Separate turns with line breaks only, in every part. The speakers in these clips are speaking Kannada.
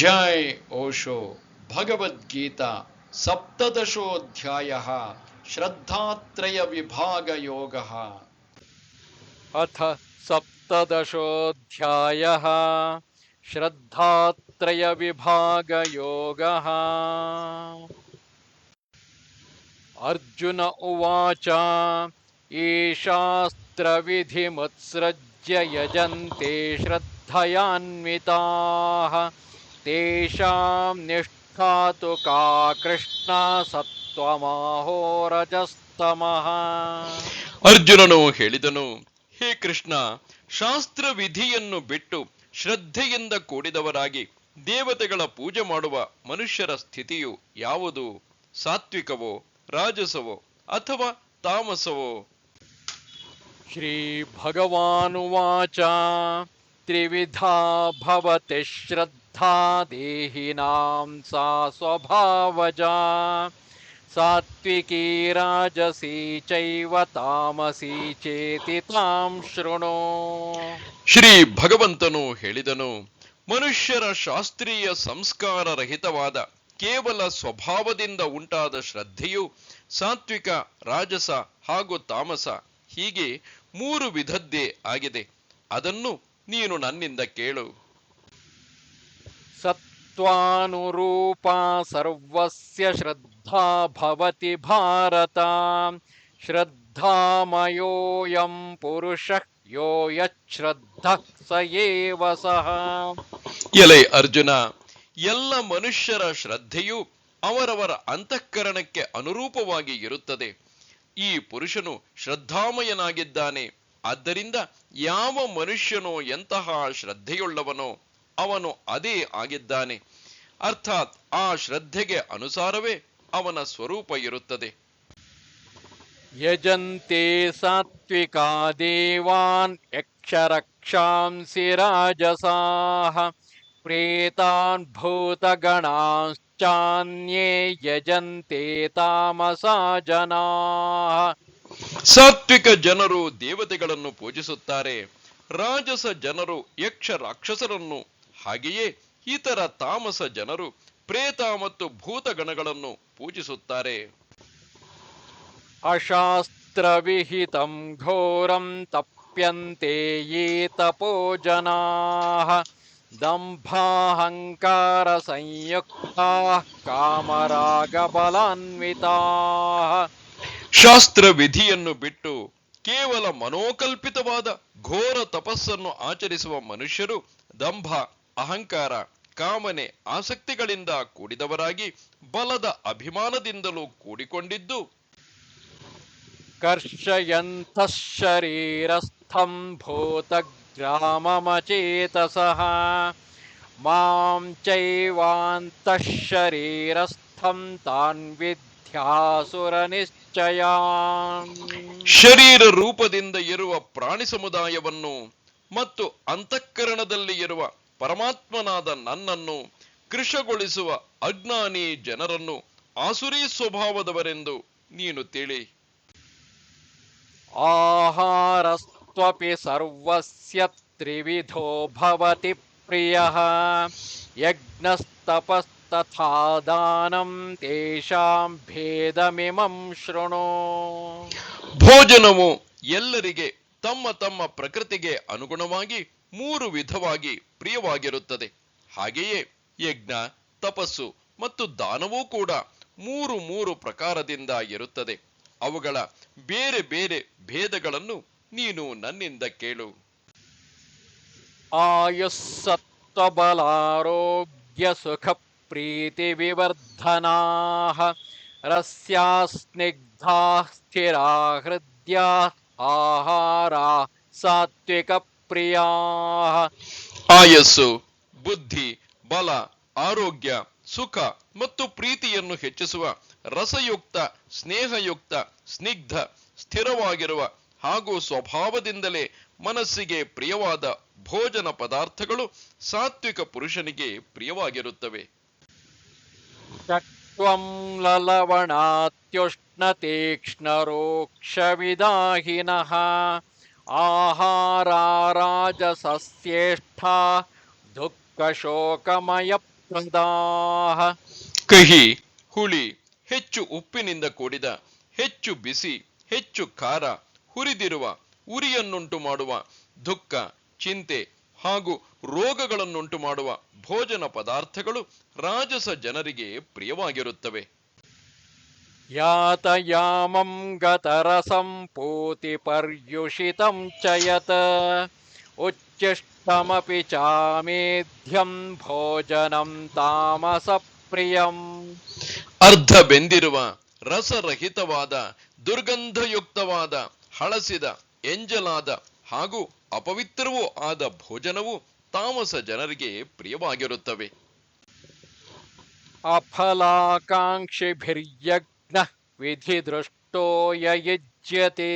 जय ओशो भगवद्गीता सप्तदशोऽध्यायः श्रद्धात्रयविभागयोगः।
अथ सप्तदशोऽध्यायः श्रद्धात्रयविभागयोगः। अर्जुन उवाच ईशास्त्रविधिमुत्सृज्य यजन्ते श्रद्धयान्विताः। तेषां निष्ठा तु का कृष्णा ಸತ್ವಮಾಹೋರಜಸ್ತಮಃ
ಅರ್ಜುನನು ಹೇಳಿದನು ಹೇ ಕೃಷ್ಣ ಶಾಸ್ತ್ರ ವಿಧಿಯನ್ನು ಬಿಟ್ಟು ಶ್ರದ್ಧೆಯಿಂದ ಕೂಡಿದವರಾಗಿ ದೇವತೆಗಳ ಪೂಜೆ ಮಾಡುವ ಮನುಷ್ಯರ ಸ್ಥಿತಿಯು ಯಾವುದು ಸಾತ್ವಿಕವೋ ರಾಜಸವೋ ಅಥವಾ ತಾಮಸವೋ
श्रीभगवानुवाच त्रिविधा भवति श्रद्धा देहिनां सा स्वभावजा सात्विकी राजसी चैव तामसी चेति तां शृणु
ಶ್ರೀ ಭಗವಂತನು ಹೇಳಿದನು ಮನುಷ್ಯರ ಶಾಸ್ತ್ರೀಯ ಸಂಸ್ಕಾರ ರಹಿತವಾದ ಕೇವಲ ಸ್ವಭಾವದಿಂದ ಉಂಟಾದ ಶ್ರದ್ಧೆಯು ಸಾತ್ವಿಕ ರಾಜಸ ಹಾಗೂ ತಾಮಸ ಹೀಗೆ ಮೂರು ವಿಧದ್ದೇ ಆಗಿದೆ ಅದನ್ನು ನೀನು ನನ್ನಿಂದ ಕೇಳು
सत्त्वानुरूपा सर्वस्य श्रद्धा भवति भारत श्रद्धामयोऽयं पुरुषः यो यच्छ्रद्धः स एव सः
ಎಲೆ ಅರ್ಜುನ ಎಲ್ಲ ಮನುಷ್ಯರ ಶ್ರದ್ಧೆಯು ಅವರವರ ಅಂತಃಕರಣಕ್ಕೆ ಅನುರೂಪವಾಗಿ ಇರುತ್ತದೆ ಈ ಪುರುಷನು ಶ್ರದ್ಧಾಮಯನಾಗಿದ್ದಾನೆ ಆದ್ದರಿಂದ ಯಾವ ಮನುಷ್ಯನೋ ಎಂತಹ ಶ್ರದ್ಧೆಯುಳ್ಳವನೋ ಅವನು ಅದೇ ಆಗಿದ್ದಾನೆ. ಅರ್ಥಾತ್ ಆ ಶ್ರದ್ಧೆಗೆ ಅನುಸಾರವೇ ಅವನ ಸ್ವರೂಪ ಇರುತ್ತದೆ.
ಯಜಂತೆ ಸಾತ್ವಿಕಾ ದೇವಾನ್ ಯಕ್ಷರಕ್ಷಾಂಸಿ ರಾಜಸಾಹ ಪ್ರೇತಾನ್ ಭೂತಗಣಾಶ್ಚಾನ್ಯೇ ಯಜಂತೆ ತಾಮಸಾ ಜನಾ.
ಸಾತ್ವಿಕ ಜನರು ದೇವತೆಗಳನ್ನು ಪೂಜಿಸುತ್ತಾರೆ. ರಾಜಸ ಜನರು ಯಕ್ಷ ರಾಕ್ಷಸರನ್ನು ಹಾಗೆಯೇ ಇತರ ತಾಮಸ ಜನರು ಪ್ರೇತ ಮತ್ತು ಭೂತಗಣಗಳನ್ನು ಪೂಜಿಸುತ್ತಾರೆ.
ಅಶಾಸ್ತ್ರವಿಹಿತಂ ಘೋರಂ ತಪ್ಯಂತೆ ಯೇ ತಪೋ ಜನಾ ದಂಭಾಹಂಕಾರ ಸಂಯುಕ್ತ ಕಾಮರಾಗಬಲಾನ್ವಿತ.
ಶಾಸ್ತ್ರ ವಿಧಿಯನ್ನು ಬಿಟ್ಟು ಕೇವಲ ಮನೋಕಲ್ಪಿತವಾದ ಘೋರ ತಪಸ್ಸನ್ನು ಆಚರಿಸುವ ಮನುಷ್ಯರು ದಂಭ ಅಹಂಕಾರ ಕಾಮನೆ ಆಸಕ್ತಿಗಳಿಂದ ಕೂಡಿದವರಾಗಿ ಬಲದ ಅಭಿಮಾನದಿಂದಲೂ ಕೂಡಿಕೊಂಡಿದ್ದು.
ಕರ್ಷಯಂತಃ ಶರೀರಸ್ಥಂ ಭೂತ ಭೂತಗ್ರಾಮಮಚೇತಸಃ. ಮಾಂ ಚೈವಾಂತ ಶರೀರಸ್ಥಂ ತಾನ್ ವಿದ್ಯಾಸುರನಿಶ್ಚಯ.
ಶರೀರ ರೂಪದಿಂದ ಇರುವ ಪ್ರಾಣಿ ಸಮುದಾಯವನ್ನು ಮತ್ತು ಅಂತಃಕರಣದಲ್ಲಿ ಇರುವ ಪರಮಾತ್ಮನಾದ ನನ್ನನ್ನು ಕೃಷಗೊಳಿಸುವ ಅಜ್ಞಾನಿ ಜನರನ್ನು ಆಸುರಿ ಸ್ವಭಾವದವರೆಂದು ನೀನು ತಿಳಿ.
ಆಹಾರಸ್ತ್ವಪಿ ಸರ್ವಸ್ಯ ತ್ರಿವಿಧೋ ಭವತಿ ಪ್ರಿಯ ಯಜ್ಞಸ್ತಪಸ್ತಥಾ ದಾನಂ ತೇಷಾಂ ಭೇದಮಿಮಂ ಶೃಣು.
ಭೋಜನವು ಎಲ್ಲರಿಗೆ ತಮ್ಮ ತಮ್ಮ ಪ್ರಕೃತಿಗೆ ಅನುಗುಣವಾಗಿ ಮೂರು ವಿಧವಾಗಿ ಪ್ರಿಯವಾಗಿರುತ್ತದೆ. ಹಾಗೆಯೇ ಯಜ್ಞ, ತಪಸ್ಸು ಮತ್ತು ದಾನವೂ ಕೂಡ ಮೂರು ಮೂರು ಪ್ರಕಾರದಿಂದ ಇರುತ್ತದೆ. ಅವುಗಳ ಬೇರೆ ಬೇರೆ ಭೇದಗಳನ್ನು ನೀನು ನನ್ನಿಂದ ಕೇಳು.
ಆಯುಸ್ಸತ್ವಬಲಾರೋಗ್ಯ ಸುಖ ಪ್ರೀತಿ ವಿವರ್ಧನಾ ರಸ್ಯಾಸ್ನಿಗ್ಧಾ ಸ್ಥಿರಾ ಹೃದಯ ಆಹಾರ ಸಾತ್ವಿಕ ಪ್ರಿಯಾ
ಆಯಸ್ಸು ಬುದ್ಧಿ ಬಲ ಆರೋಗ್ಯ ಸುಖ ಮತ್ತು ಪ್ರೀತಿಯನ್ನು ಹೆಚ್ಚಿಸುವ ರಸಯುಕ್ತ ಸ್ನೇಹಯುಕ್ತ ಸ್ನಿಗ್ಧ ಸ್ಥಿರವಾಗಿರುವ ಹಾಗೂ ಸ್ವಭಾವದಿಂದಲೇ ಮನಸ್ಸಿಗೆ ಪ್ರಿಯವಾದ ಭೋಜನ ಪದಾರ್ಥಗಳು ಸಾತ್ವಿಕ ಪುರುಷನಿಗೆ ಪ್ರಿಯವಾಗಿರುತ್ತವೆ.
ಲಲವಣಾತ್ಯುಷ್ಣ ತೀಕ್ಷ್ಣ ರೋಕ್ಷ ವಿದಾಹಿನಃ दुःखशोकमयप्रदाः ಫಲಪ್ರದಾಃ
ಕಹಿ ಹುಳಿ ಹೆಚ್ಚು ಉಪ್ಪಿನಿಂದ ಕೂಡಿದ ಹೆಚ್ಚು ಬಿಸಿ ಹೆಚ್ಚು ಖಾರ ಹುರಿದಿರುವ ಉರಿಯನ್ನುಂಟು ಮಾಡುವ ದುಃಖ ಚಿಂತೆ ಹಾಗೂ ರೋಗಗಳನ್ನುಂಟು ಮಾಡುವ ಭೋಜನ ಪದಾರ್ಥಗಳು ರಾಜಸ ಜನರಿಗೆ ಪ್ರಿಯವಾಗಿರುತ್ತವೆ
ಯಾತಯಾಮಂ ಗತರಸಂ ಪೂತಿಪರ್ಯುಷಿತಂ ಚ ಯತ್ ಉಚ್ಚಿಷ್ಟಮಪಿ ಚಾಮೇಧ್ಯಂ ಭೋಜನಂ ತಾಮಸಪ್ರಿಯಂ
ಅರ್ಧ ಬೆಂದಿರುವ ರಸರಹಿತವಾದ ದುರ್ಗಂಧಯುಕ್ತವಾದ ಹಳಸಿದ ಎಂಜಲಾದ ಹಾಗೂ ಅಪವಿತ್ರವೂ ಆದ ಭೋಜನವು ತಾಮಸ ಜನರಿಗೆ ಪ್ರಿಯವಾಗಿರುತ್ತವೆ.
ಅಫಲಾಕಾಂಕ್ಷಿಭಿರ್ಯಜ್ಞಃ ವಿಧಿದೃಷ್ಟೋ ಯಯುಜ್ಯತೆ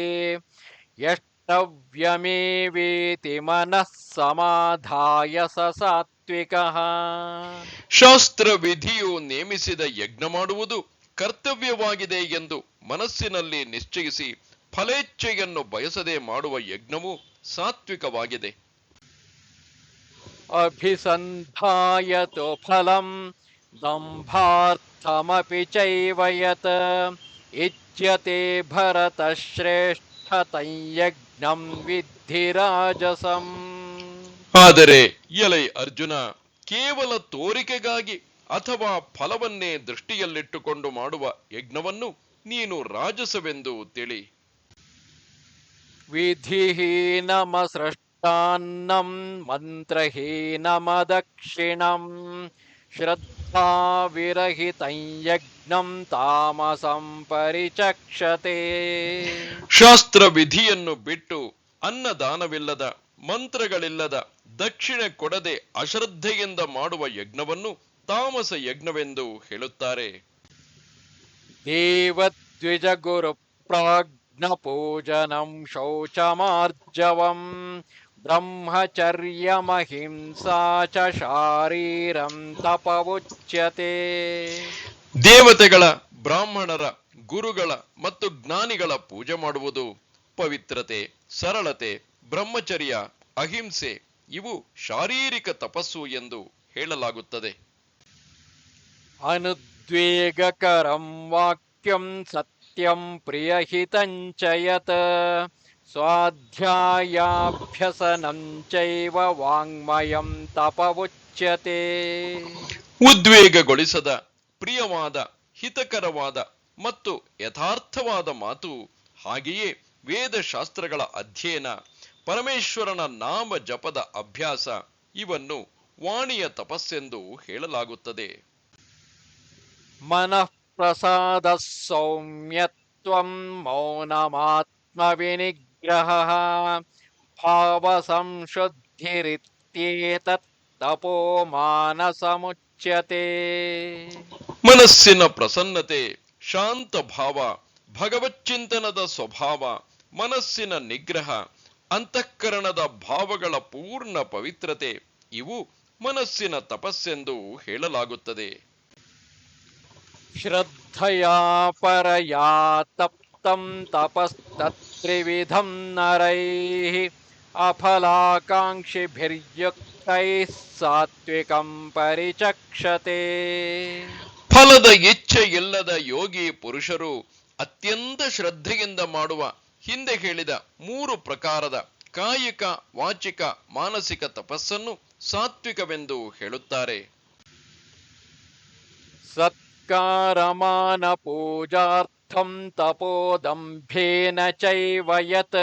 ಯಷ್ಟವ್ಯಮೇವೇತಿ ಮನಃ ಸಮಾಧಾಯ ಸ ಸಾತ್ವಿಕ
ಶಾಸ್ತ್ರ ವಿಧಿಯು ನೇಮಿಸಿದ ಯಜ್ಞ ಮಾಡುವುದು ಕರ್ತವ್ಯವಾಗಿದೆ ಎಂದು ಮನಸ್ಸಿನಲ್ಲಿ ನಿಶ್ಚಯಿಸಿ ಫಲೇಚ್ಛೆಯನ್ನು ಬಯಸದೆ ಮಾಡುವ ಯಜ್ಞವು ಸಾತ್ವಿಕವಾಗಿದೆ.
ಅಭಿಸಂಧಾಯತು ಫಲಂ ದಂಭಾರ್ಥಮಪಿ ಚೈವ ಯತ್ ಇಚ್ಯತೆ ಭರತಶ್ರೇಷ್ಠ ತೈಯಜ್ಞಂ ವಿದ್ಧಿ ರಾಜಸಂ
ಆದರೆ ಎಲೈ ಅರ್ಜುನ ಕೇವಲ ತೋರಿಕೆಗಾಗಿ ಅಥವಾ ಫಲವನ್ನೇ ದೃಷ್ಟಿಯಲ್ಲಿಟ್ಟುಕೊಂಡು ಮಾಡುವ ಯಜ್ಞವನ್ನು ನೀನು ರಾಜಸವೆಂದು ತಿಳಿ.
ವಿಧಿಹೀನಮಸೃಷ್ಟಾನ್ನಂ ಮಂತ್ರಹೀನಮದಕ್ಷಿಣಂ ಶ್ರದ್ಧಾವಿರಹಿತಂ ಯಜ್ಞಂ ತಾಮಸಂ ಪರಿಚಕ್ಷತೆ.
ಶಾಸ್ತ್ರ ವಿಧಿಯನ್ನು ಬಿಟ್ಟು ಅನ್ನದಾನವಿಲ್ಲದ ಮಂತ್ರಗಳಿಲ್ಲದ ದಕ್ಷಿಣೆ ಕೊಡದೆ ಅಶ್ರದ್ಧೆಯಿಂದ ಮಾಡುವ ಯಜ್ಞವನ್ನು ತಾಮಸ ಯಜ್ಞವೆಂದು ಹೇಳುತ್ತಾರೆ.
ದೇವದ್ವಿಜ ಗುರು ಪ್ರಾಜ್ಞ ಪೂಜನಂ ಶೌಚಮಾರ್ಜವಂ. ಬ್ರಹ್ಮಚರ್ಯಮಹಿಂಸಾ ಚ ಶಾರೀರಂ ತಪವುಚ್ಯತೆ
ದೇವತೆಗಳ ಬ್ರಾಹ್ಮಣರ ಗುರುಗಳ ಮತ್ತು ಜ್ಞಾನಿಗಳ ಪೂಜೆ ಮಾಡುವುದು ಪವಿತ್ರತೆ ಸರಳತೆ ಬ್ರಹ್ಮಚರ್ಯ ಅಹಿಂಸೆ ಇವು ಶಾರೀರಿಕ ತಪಸ್ಸು ಎಂದು ಹೇಳಲಾಗುತ್ತದೆ.
ಅನುದ್ವೇಗಕರಂ ವಾಕ್ಯಂ ಸತ್ಯಂ ಪ್ರಿಯಹಿತಂ ಚ ಯತ್. ಸ್ವಾಧ್ಯಾಯಾಭ್ಯಸನಂ ಚೈವ ವಾಂಗ್ಮಯಂ ತಪವುಚ್ಯತೆ
ಉದ್ವೇಗಗೊಳಿಸದ ಪ್ರಿಯವಾದ ಹಿತಕರವಾದ ಮತ್ತು ಯಥಾರ್ಥವಾದ ಮಾತು ಹಾಗೆಯೇ ವೇದಶಾಸ್ತ್ರಗಳ ಅಧ್ಯಯನ ಪರಮೇಶ್ವರನ ನಾಮ ಜಪದ ಅಭ್ಯಾಸ ಇವನ್ನು ವಾಣಿಯ ತಪಸ್ಸೆಂದು ಹೇಳಲಾಗುತ್ತದೆ.
ಮನಃಪ್ರಸಾದ ಸೌಮ್ಯತ್ವಂ ಮೌನಮಾತ್ಮವಿನಿಗ್ರಹ ಭಾವ ಸಂಶುದ್ಧಿರಿತ್ಯೇತತ್ ತಪೋ ಮಾನಸಮುಚ್ಯತೆ
ಮನಸ್ಸಿನ ಪ್ರಸನ್ನತೆ ಶಾಂತ ಭಾವ ಭಗವಚ್ಚಿಂತನದ ಸ್ವಭಾವ ಮನಸ್ಸಿನ ನಿಗ್ರಹ ಅಂತಃಕರಣದ ಭಾವಗಳ ಪೂರ್ಣ ಪವಿತ್ರತೆ ಇವು ಮನಸ್ಸಿನ ತಪಸ್ಸೆಂದು ಹೇಳಲಾಗುತ್ತದೆ.
ಶ್ರದ್ಧಯಾ ಪರಯಾ ತಪ್ತಂ ತಪಸ್ತತ್ರಿವಿಧಂ ನರೈಃ ಅಫಲಾಕಾಂಕ್ಷಿಭಿರ್ಯುಕ್ತೈಃ ಸಾತ್ವಿಕಂ ಪರಿಚಕ್ಷತೆ.
ಫಲದ ಇಚ್ಛೆ ಇಲ್ಲದ ಯೋಗಿ ಪುರುಷರು ಅತ್ಯಂತ ಶ್ರದ್ಧೆಯಿಂದ ಮಾಡುವ ಹಿಂದೆ ಹೇಳಿದ ಮೂರು ಪ್ರಕಾರದ ಕಾಯಿಕ ವಾಚಿಕ ಮಾನಸಿಕ ತಪಸ್ಸನ್ನು ಸಾತ್ವಿಕವೆಂದು ಹೇಳುತ್ತಾರೆ.
ಸತ್ಕಾರಮಾನ ಪೂಜಾರ್ಥಂ ತಪೋದಂಭೇನ ಚೈವ ಯತ್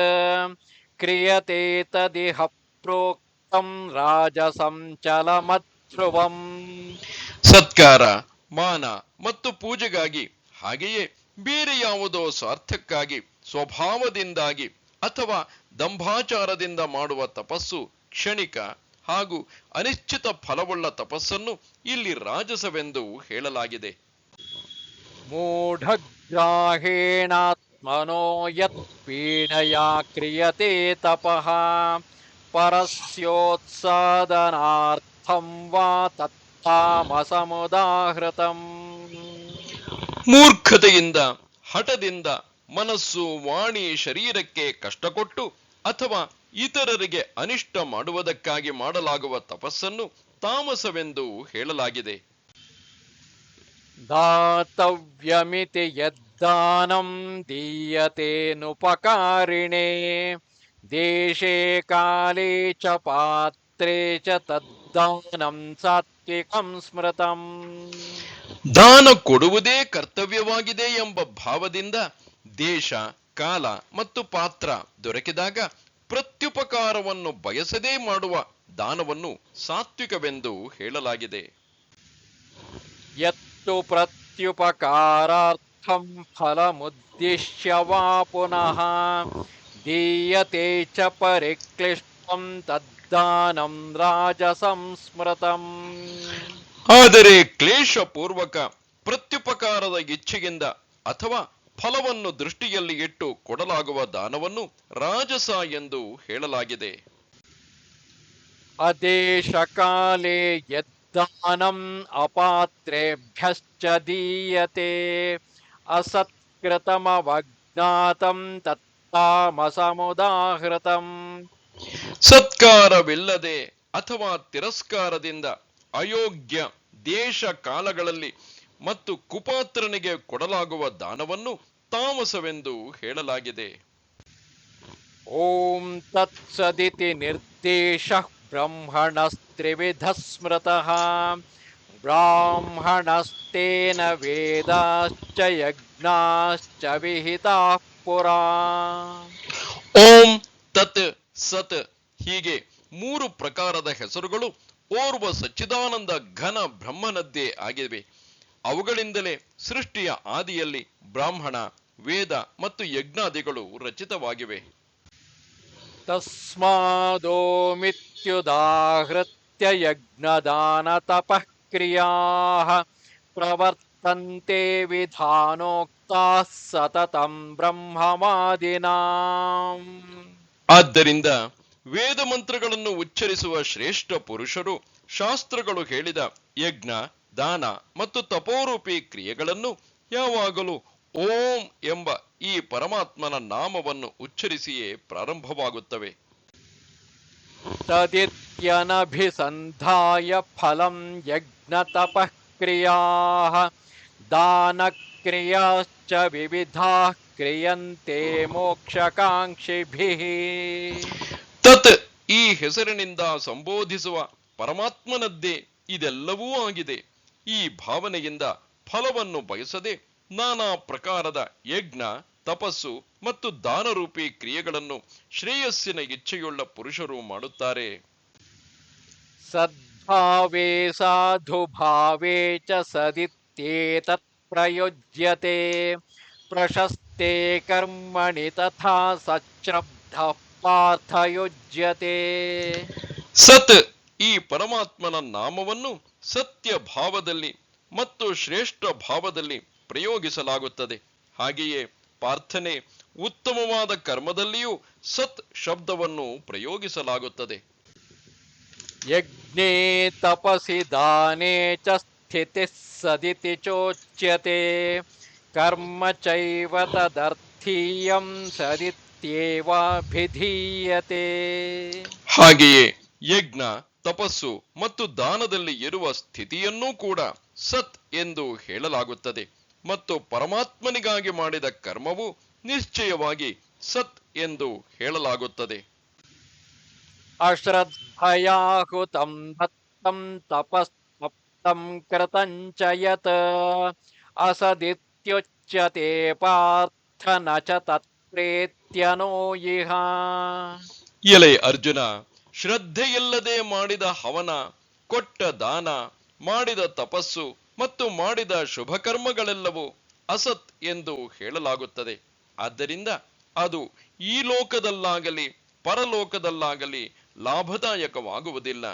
ಕ್ರಿಯತೆ ತದಿಹ ಪ್ರೋಕ್ತಂ ರಾಜಸಂ ಚಲಮಧ್ರುವಂ
ಸತ್ಕಾರ ಮಾನ ಮತ್ತು ಪೂಜೆಗಾಗಿ ಹಾಗೆಯೇ ಬೇರೆ ಯಾವುದೋ ಸ್ವಾರ್ಥಕ್ಕಾಗಿ ಸ್ವಭಾವದಿಂದಾಗಿ ಅಥವಾ ದಂಭಾಚಾರದಿಂದ ಮಾಡುವ ತಪಸ್ಸು ಕ್ಷಣಿಕ ಹಾಗೂ ಅನಿಶ್ಚಿತ ಫಲವುಳ್ಳ ತಪಸ್ಸನ್ನು ಇಲ್ಲಿ ರಾಜಸವೆಂದು ಹೇಳಲಾಗಿದೆ.
ಮೂಢಗ್ರಾಹೇಣಾತ್ಮನೋ ಪೀಡಯಾ ಕ್ರಿಯತೆ ತಪಃ ಪರಸ್ಯೋತ್ಸಾದನಾರ್ಥಂ ವಾ ತತ್ತಾಮಸಮುದಾಹೃತಂ
ಮೂರ್ಖತೆಯಿಂದ ಹಠದಿಂದ ಮನಸ್ಸು ವಾಣಿ ಶರೀರಕ್ಕೆ ಕಷ್ಟ ಕೊಟ್ಟು ಅಥವಾ ಇತರರಿಗೆ ಅನಿಷ್ಟ ಮಾಡುವುದಕ್ಕಾಗಿ ಮಾಡಲಾಗುವ ತಪಸ್ಸನ್ನು ತಾಮಸವೆಂದು ಹೇಳಲಾಗಿದೆ.
ದಾತವ್ಯಮಿತಿ ಯದ್ದಾನಂ ದೀಯತೇನುಪಕಾರಿಣೇ. ದೇಶೇ ಕಾಲೇ ಚ ಪಾತ್ರೇ ಚ ತದ್ದಾನಂ ಸಾತ್ವಿಕಂ ಸ್ಮೃತಂ.
ದಾನ ಕೊಡುವುದೇ ಕರ್ತವ್ಯವಾಗಿದೆ ಎಂಬ ಭಾವದಿಂದ ದೇಶ ಕಾಲ ಮತ್ತು ಪಾತ್ರ ದೊರಕಿದಾಗ ಪ್ರತ್ಯುಪಕಾರವನ್ನು ಬಯಸದೇ ಮಾಡುವ ದಾನವನ್ನು ಸಾತ್ವಿಕವೆಂದು ಹೇಳಲಾಗಿದೆ.
ಯತ್ यत्तु प्रत्युपकारार्थं फलमुद्दिश्य वा पुनः दीयते च परिक्लिष्टं तद्दानं राजसंस्मृतम्
ಆದರೆ ಕ್ಲೇಶಪೂರ್ವಕ ಪ್ರತ್ಯುಪಕಾರದ ಇಚ್ಛೆಯಿಂದ ಅಥವಾ ಫಲವನ್ನು ದೃಷ್ಟಿಯಲ್ಲಿ ಇಟ್ಟು ಕೊಡಲಾಗುವ ದಾನವನ್ನು ರಾಜಸ ಎಂದು ಹೇಳಲಾಗಿದೆ
अदेशकाले यद्दानम् अपात्रेभ्यश्च दीयते असत्कृतमवज्ञातं तत्तामसमुदाहृतम्
ಸತ್ಕಾರವಿಲ್ಲದೆ ಅಥವಾ ತಿರಸ್ಕಾರದಿಂದ ಅಯೋಗ್ಯ ದೇಶ ಕಾಲಗಳಲ್ಲಿ ಮತ್ತು ಕುಪಾತ್ರನಿಗೆ ಕೊಡಲಾಗುವ ದಾನವನ್ನು ತಾಮಸವೆಂದು ಹೇಳಲಾಗಿದೆ
ॐ तत्सदिति निर्देशः ब्रह्मणस्त्रिविधः स्मृतः ब्राह्मणस्तेन वेदाश्च यज्ञाश्च विहिताः पुरा
ಓಂ ತತ್ ಸತ್ ಹೀಗೆ ಮೂರು ಪ್ರಕಾರದ ಹೆಸರುಗಳು ಓರ್ವ ಸಚ್ಚಿದಾನಂದ ಘನ ಬ್ರಹ್ಮನದ್ದೇ ಆಗಿವೆ ಅವುಗಳಿಂದಲೇ ಸೃಷ್ಟಿಯ ಆದಿಯಲ್ಲಿ ಬ್ರಾಹ್ಮಣ ವೇದ ಮತ್ತು ಯಜ್ಞಾದಿಗಳು ರಚಿತವಾಗಿವೆ
तस्मादोमित्युदाहृत्य यज्ञदानतपः क्रियाः प्रवर्तन्ते विधानोक्ताः सततं ब्रह्मवादिनाम्
ಆದ್ದರಿಂದ ವೇದ ಮಂತ್ರಗಳನ್ನು ಉಚ್ಚರಿಸುವ ಶ್ರೇಷ್ಠ ಪುರುಷರು ಶಾಸ್ತ್ರಗಳು ಹೇಳಿದ ಯಜ್ಞ ದಾನ ಮತ್ತು ತಪೋರೂಪಿ ಕ್ರಿಯೆಗಳನ್ನು ಯಾವಾಗಲೂ ಓಂ ಎಂಬ ಈ ಪರಮಾತ್ಮನ ನಾಮವನ್ನು ಉಚ್ಚರಿಸಿಯೇ ಪ್ರಾರಂಭವಾಗುತ್ತವೆ.
ಸದಿತ್ಯನಭಿಸಂಧಾಯ ಫಲಂ ಯಜ್ಞ ತಪಃಕ್ರಿಯಾ ದಾನ ಕ್ರಿಯಾಶ್ಚ ವಿವಿಧಾ ಕ್ರಿಯಂತೆ ಮೋಕ್ಷಕಾಂಕ್ಷಿಭಿ.
ತತ್ ಈ ಹೆಸರಿನಿಂದ ಸಂಬೋಧಿಸುವ ಪರಮಾತ್ಮನದ್ದೇ ಇದೆಲ್ಲವೂ ಆಗಿದೆ. ಈ ಭಾವನೆಯಿಂದ ಫಲವನ್ನು ಬಯಸದೆ ನಾನಾ ಪ್ರಕಾರದ ಯಜ್ಞ ತಪಸ್ಸು ಮತ್ತು ದಾನರೂಪಿ ಕ್ರಿಯೆಗಳನ್ನು ಶ್ರೇಯಸ್ಸಿನ ಇಚ್ಛೆಯುಳ್ಳ ಪುರುಷರು ಮಾಡುತ್ತಾರೆ.
ಸದ್ಭಾವೇ ಸಾಧು ಭಾವೇ ಚ ಸದಿತ್ಯೇತತ್ ಪ್ರಯೋಜ್ಯತೆ. ಪ್ರಶಸ್ತೆ ಕರ್ಮಣಿ ತಥಾ ಸಚ್ಛ್ರಬ್ಧ ಪಾರ್ಥ ಯೋಜ್ಯತೆ.
ಸತ್ ಈ ಪರಮಾತ್ಮನ ನಾಮವನ್ನು ಸತ್ಯ ಭಾವದಲ್ಲಿ ಮತ್ತು ಶ್ರೇಷ್ಠ ಭಾವದಲ್ಲಿ ಪ್ರಯೋಗಿಸಲಾಗುತ್ತದೆ. ಹಾಗೆಯೇ ಪ್ರಾರ್ಥನೆ ಉತ್ತಮವಾದ ಕರ್ಮದಲ್ಲಿಯೂ ಸತ್ ಶಬ್ದವನ್ನು ಪ್ರಯೋಗಿಸಲಾಗುತ್ತದೆ.
ಯಜ್ಞೇ ತಪಸಿ ದಾನೇ ಚ ಸ್ಥಿತಿ ಸದಿತಿ ಚೋಚ್ಯತೆ. ಕರ್ಮ ಚೈವ ತದರ್ಥೀಯಂ ಸದಿತ್ಯೇವಾಭಿಧೀಯತೆ.
ಹಾಗೆಯೇ ಯಜ್ಞ ತಪಸ್ಸು ಮತ್ತು ದಾನದಲ್ಲಿ ಇರುವ ಸ್ಥಿತಿಯನ್ನೂ ಕೂಡ ಸತ್ ಎಂದು ಹೇಳಲಾಗುತ್ತದೆ. ಮತ್ತು ಪರಮಾತ್ಮನಿಗಾಗಿ ಮಾಡಿದ ಕರ್ಮವು ನಿಶ್ಚಯವಾಗಿ ಸತ್ ಎಂದು ಹೇಳಲಾಗುತ್ತದೆ.
ಅಶ್ರದ್ಧಯಾಹುತಂ ದತ್ತಂ ತಪಸ್ತಪ್ತಂ ಕೃತಂಚಯತ್ ಅಸದಿತ್ಯುಚ್ಯತೆ ಪಾರ್ಥನ ಚ ತತ್ಪ್ರೇತ್ಯನೋ ಇಹ.
ಎಲೆ ಅರ್ಜುನ ಶ್ರದ್ಧೆಯಿಲ್ಲದೆ ಮಾಡಿದ ಹವನ ಕೊಟ್ಟ ದಾನ ಮಾಡಿದ ತಪಸ್ಸು ಮತ್ತು ಮಾಡಿದ ಶುಭಕರ್ಮಗಳೆಲ್ಲವೂ ಅಸತ್ ಎಂದು ಹೇಳಲಾಗುತ್ತದೆ. ಆದ್ದರಿಂದ ಅದು ಈ ಲೋಕದಲ್ಲಾಗಲಿ, ಪರಲೋಕದಲ್ಲಾಗಲಿ ಲಾಭದಾಯಕವಾಗುವುದಿಲ್ಲ.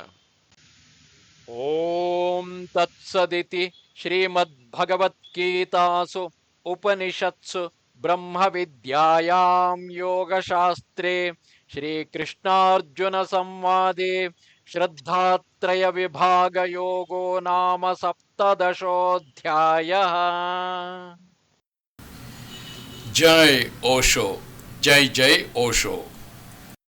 ಓಂ ತತ್ಸದಿತಿ ಶ್ರೀಮದ್ ಭಗವದ್ಗೀತಾಸು ಉಪನಿಷತ್ಸು ಬ್ರಹ್ಮವಿದ್ಯಾಯಾಂ ಯೋಗಶಾಸ್ತ್ರೇ ಶ್ರೀಕೃಷ್ಣಾರ್ಜುನ ಸಂವಾದೇ ಶ್ರದ್ಧಾತ್ರಯ
ವಿಭಾಗ ಯೋಗೋ ನಾಮ ಸಪ್ সপ্তদশোऽध्यायः জয় ওশো জয় জয় ওশো